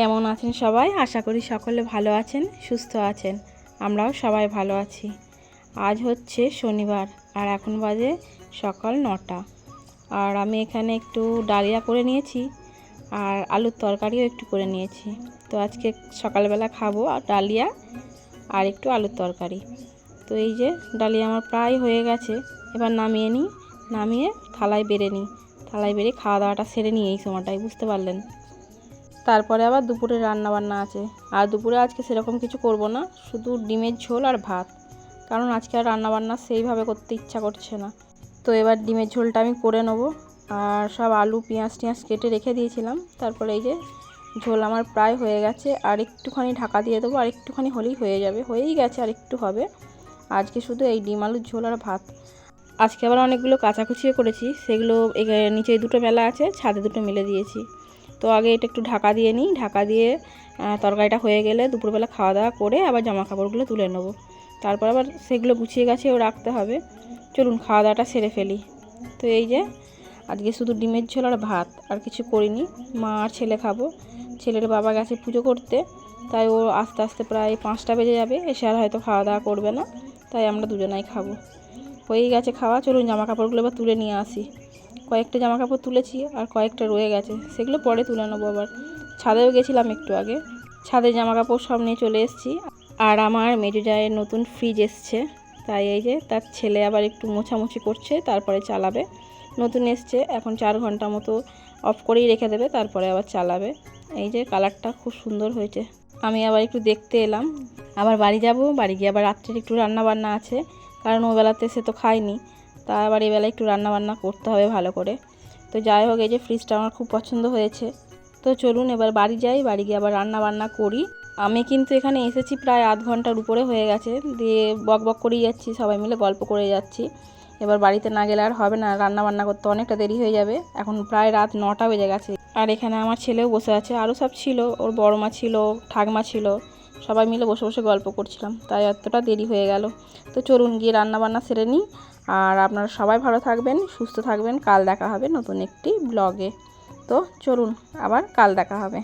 কেমন আছেন সবাই? আশা করি সকলে ভালো আছেন, সুস্থ আছেন। আমরাও সবাই ভালো আছি। আজ হচ্ছে শনিবার, আর এখন বাজে সকাল নটা। আর আমি এখানে একটু ডালিয়া করে নিয়েছি, আর আলুর তরকারিও একটু করে নিয়েছি। তো আজকে সকালবেলা খাব আর ডালিয়া, আর একটু আলুর তরকারি। তো এই যে ডালিয়া আমার প্রায় হয়ে গেছে, এবার নামিয়ে নিই, নামিয়ে থালায় বেড়ে নিই। থালায় বেড়ে খাওয়া দাওয়াটা সেরে নিই এই সময়টাই, বুঝতে পারলেন? তারপরে আবার দুপুরে রান্না বান্না আছে। আর দুপুরে আজকে সেরকম কিছু করব না, শুধু ডিমের ঝোল আর ভাত। কারণ আজকে আর রান্না বান্না সেইভাবে করতে ইচ্ছা করছে না। তো এবার ডিমের ঝোলটা আমি করে নেব। আর সব আলু, পেঁয়াজ টিয়াজ কেটে রেখে দিয়েছিলাম। তারপরে এই যে ঝোল আমার প্রায় হয়ে গেছে। আর একটুখানি ঢাকা দিয়ে দেবো, আর একটুখানি হলেই হয়ে যাবে। হয়েই গেছে আর একটু হবে। আজকে শুধু এই ডিম, আলুর ঝোল আর ভাত। আজকে আবার অনেকগুলো কাচাকুচিও করেছি। সেগুলো নিচে দুটো মেলা আছে, ছাদে দুটো মেলে দিয়েছি। তো আগে এটা একটু ঢাকা দিয়ে নিই। ঢাকা দিয়ে তরকারিটা হয়ে গেলে দুপুরবেলা খাওয়া দাওয়া করে আবার জামা কাপড়গুলো তুলে নেব। তারপর আবার সেগুলো গুছিয়ে গাছিয়েও রাখতে হবে। চলুন খাওয়া দাওয়াটা সেরে ফেলি। তো এই যে, আজকে শুধু ডিমের ঝোল আর ভাত, আর কিছু করিনি। মা আর ছেলে খাব। ছেলের বাবা গেছে পুজো করতে, তাই ও আস্তে আস্তে প্রায় পাঁচটা বেজে যাবে। এসে আর হয়তো খাওয়া দাওয়া করবে না, তাই আমরা দুজনাই খাব। হয়েই গেছে খাওয়া। চলুন জামা কাপড়গুলো এবার তুলে নিয়ে আসি। কয়েকটা জামা কাপড় তুলেছি আর কয়েকটা রয়ে গেছে। সেগুলো পরে তুলে নেব আবার। ছাদেও গেছিলাম একটু আগে। ছাদে জামা কাপড় সব নিয়ে চলে এসেছি। আর আমার মেজো জায়ের নতুন ফ্রিজ এসছে। তাই এই যে তার ছেলে আবার একটু মোছামুছি করছে, তারপরে চালাবে। নতুন এসছে, এখন চার ঘণ্টা মতো অফ করেই রেখে দেবে, তারপরে আবার চালাবে। এই যে কালারটা খুব সুন্দর হয়েছে। আমি আবার একটু দেখতে এলাম। আবার বাড়ি যাব, বাড়ি গিয়ে আবার রাত্রে একটু রান্না বান্না আছে। কারণ ও বেলাতে সে তো খায়নি। তা আবার এবেলা একটু রান্না বান্না করতে হবে ভালো করে। তো যাই হোক, এই যে ফ্রিজটা আমার খুব পছন্দ হয়েছে। তো চলুন এবার বাড়ি যাই, বাড়ি গিয়ে আবার রান্না বান্না করি। আমি কিন্তু এখানে এসেছি প্রায় আধ ঘণ্টার উপরে হয়ে গেছে। দিয়ে বক বক করেই যাচ্ছি, সবাই মিলে গল্প করে যাচ্ছি। এবার বাড়িতে না গেলে আর হবে না রান্না বান্না করতে অনেকটা দেরি হয়ে যাবে। এখন প্রায় রাত নটা বেজে গেছে। আর এখানে আমার ছেলেও বসে আছে, আরও সব ছিল। ওর বড় মা ছিল, ঠাকমা ছিল। সবাই মিলে বসে বসে গল্প করছিলাম, তাই এতটা দেরি হয়ে গেল। তো চলুন গিয়ে রান্নাবান্না সেরে নিই, আর আপনারা সবাই ভালো থাকবেন, সুস্থ থাকবেন, কাল দেখা হবে নতুন একটি ব্লগে তো চলুন, আবার কাল দেখা হবে।